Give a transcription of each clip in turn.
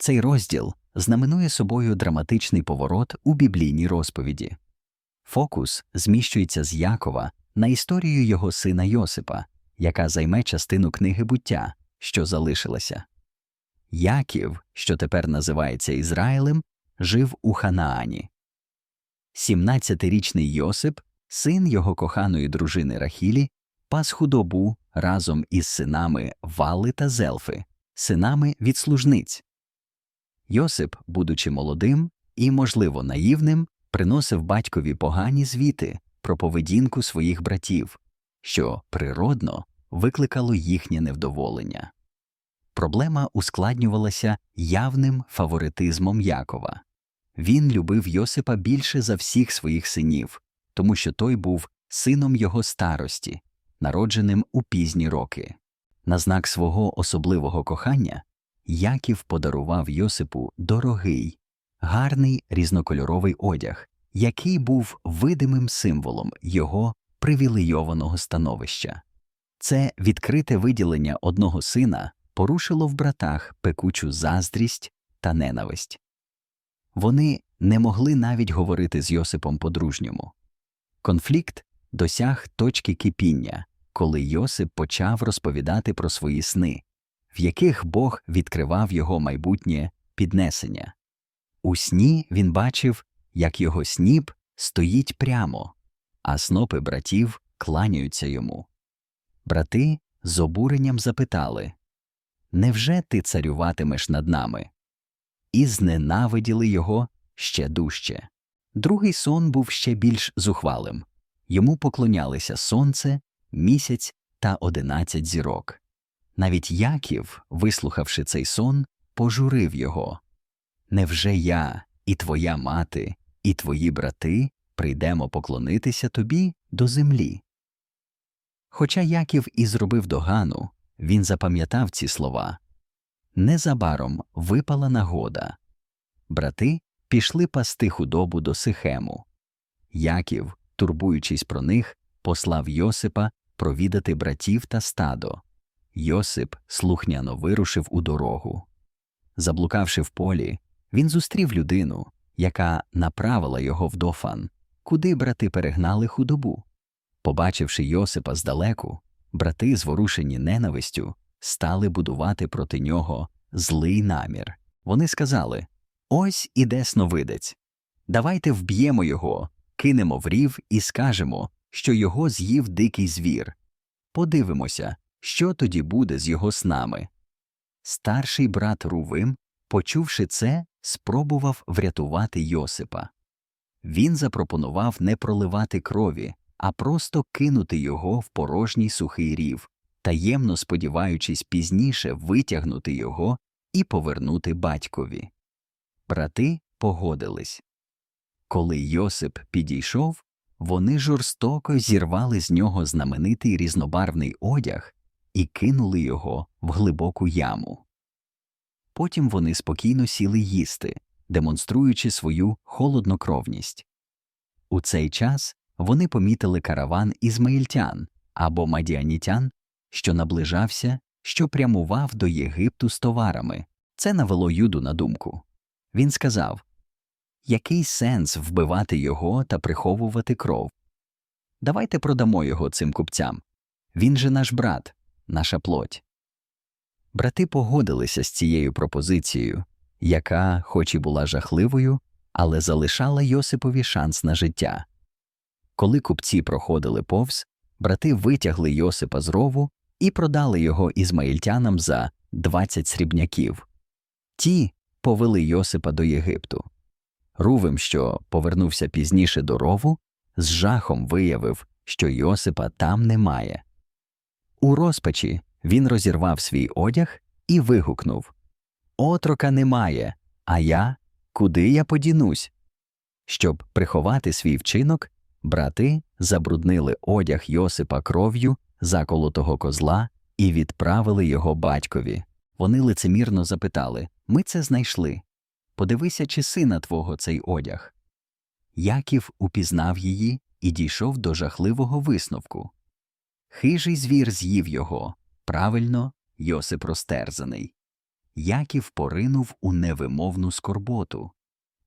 Цей розділ знаменує собою драматичний поворот у біблійній розповіді. Фокус зміщується з Якова на історію його сина Йосипа, яка займе частину книги буття, що залишилася. Яків, що тепер називається Ізраїлем, жив у Ханаані. 17-річний Йосип, син його коханої дружини Рахілі, пас худобу разом із синами Вали та Зелфи, синами від служниць. Йосип, будучи молодим і, можливо, наївним, приносив батькові погані звіти про поведінку своїх братів, що природно викликало їхнє невдоволення. Проблема ускладнювалася явним фаворитизмом Якова. Він любив Йосипа більше за всіх своїх синів, тому що той був сином його старості, народженим у пізні роки. На знак свого особливого кохання Яків подарував Йосипу дорогий, гарний різнокольоровий одяг, який був видимим символом його привілейованого становища. Це відкрите виділення одного сина порушило в братах пекучу заздрість та ненависть. Вони не могли навіть говорити з Йосипом по-дружньому. Конфлікт досяг точки кипіння, коли Йосип почав розповідати про свої сни, в яких Бог відкривав його майбутнє піднесення. У сні він бачив, як його сніп стоїть прямо, а снопи братів кланяються йому. Брати з обуренням запитали Невже ти царюватимеш над нами? І зненавиділи його ще дужче. Другий сон був ще більш зухвалим йому поклонялися сонце, місяць та одинадцять зірок. Навіть Яків, вислухавши цей сон, пожурив його Невже я, і твоя мати, і твої брати прийдемо поклонитися тобі до землі? Хоча Яків і зробив догану, він запам'ятав ці слова. Незабаром випала нагода. Брати пішли пасти худобу до Сихему. Яків, турбуючись про них, послав Йосипа провідати братів та стадо. Йосип слухняно вирушив у дорогу. Заблукавши в полі, він зустрів людину, яка направила його в дофан, куди брати перегнали худобу. Побачивши Йосипа здалеку, брати, зворушені ненавистю, стали будувати проти нього злий намір. Вони сказали Ось іде сновидець. Давайте вб'ємо його, кинемо в рів і скажемо, що його з'їв дикий звір. Подивимося, що тоді буде з його снами. Старший брат Рувим, почувши це, спробував врятувати Йосипа. Він запропонував не проливати крові, а просто кинути його в порожній сухий рів, таємно сподіваючись пізніше витягнути його і повернути батькові. Брати погодились. Коли Йосип підійшов, вони жорстоко зірвали з нього знаменитий різнобарвний одяг і кинули його в глибоку яму. Потім вони спокійно сіли їсти, демонструючи свою холоднокровність. У цей час вони помітили караван ізмаїльтян або мадіанітян, що наближався, що прямував до Єгипту з товарами. Це навело Юду на думку. Він сказав Який сенс вбивати його та приховувати кров? Давайте продамо його цим купцям. Він же наш брат, наша плоть. Брати погодилися з цією пропозицією, яка, хоч і була жахливою, але залишала Йосипові шанс на життя. Коли купці проходили повз, брати витягли Йосипа з рову і продали його ізмаїльтянам за 20 срібняків. Ті повели Йосипа до Єгипту. Рувим, що повернувся пізніше до рову, з жахом виявив, що Йосипа там немає. У розпачі він розірвав свій одяг і вигукнув Отрока немає, а я куди я подінусь? Щоб приховати свій вчинок, брати забруднили одяг Йосипа кров'ю заколотого козла і відправили його батькові. Вони лицемірно запитали Ми це знайшли. Подивися, чи сина твого цей одяг. Яків упізнав її і дійшов до жахливого висновку. Хижий звір з'їв його, правильно, Йосип розтерзаний. Яків поринув у невимовну скорботу.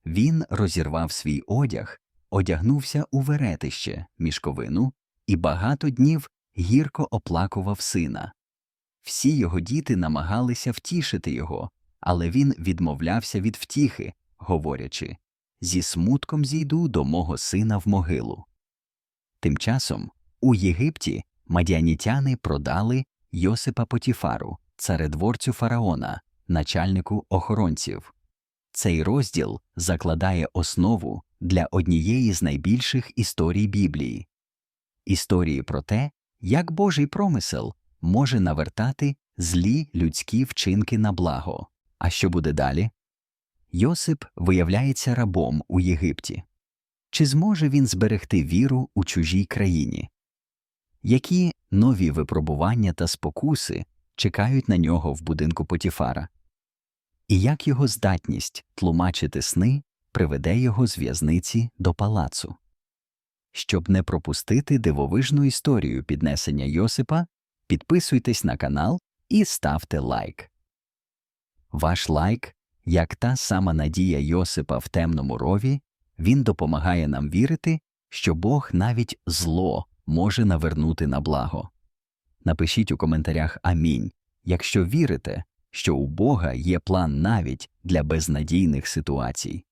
Він розірвав свій одяг, одягнувся у веретище, мішковину, і багато днів гірко оплакував сина. Всі його діти намагалися втішити його, але він відмовлявся від втіхи, говорячи зі смутком зійду до мого сина в могилу. Тим часом у Єгипті мадіанітяни продали Йосипа Потіфару, царедворцю фараона, начальнику охоронців. Цей розділ закладає основу для однієї з найбільших історій Біблії історії про те, як Божий промисел може навертати злі людські вчинки на благо. А що буде далі? Йосип виявляється рабом у Єгипті. Чи зможе він зберегти віру у чужій країні? Які нові випробування та спокуси чекають на нього в будинку Потіфара? І як його здатність тлумачити сни приведе його з в'язниці до палацу? Щоб не пропустити дивовижну історію піднесення Йосипа, підписуйтесь на канал і ставте лайк. Ваш лайк, як та сама надія Йосипа в темному рові, він допомагає нам вірити, що Бог навіть зло може навернути на благо. Напишіть у коментарях Амінь, якщо вірите, що у Бога є план навіть для безнадійних ситуацій.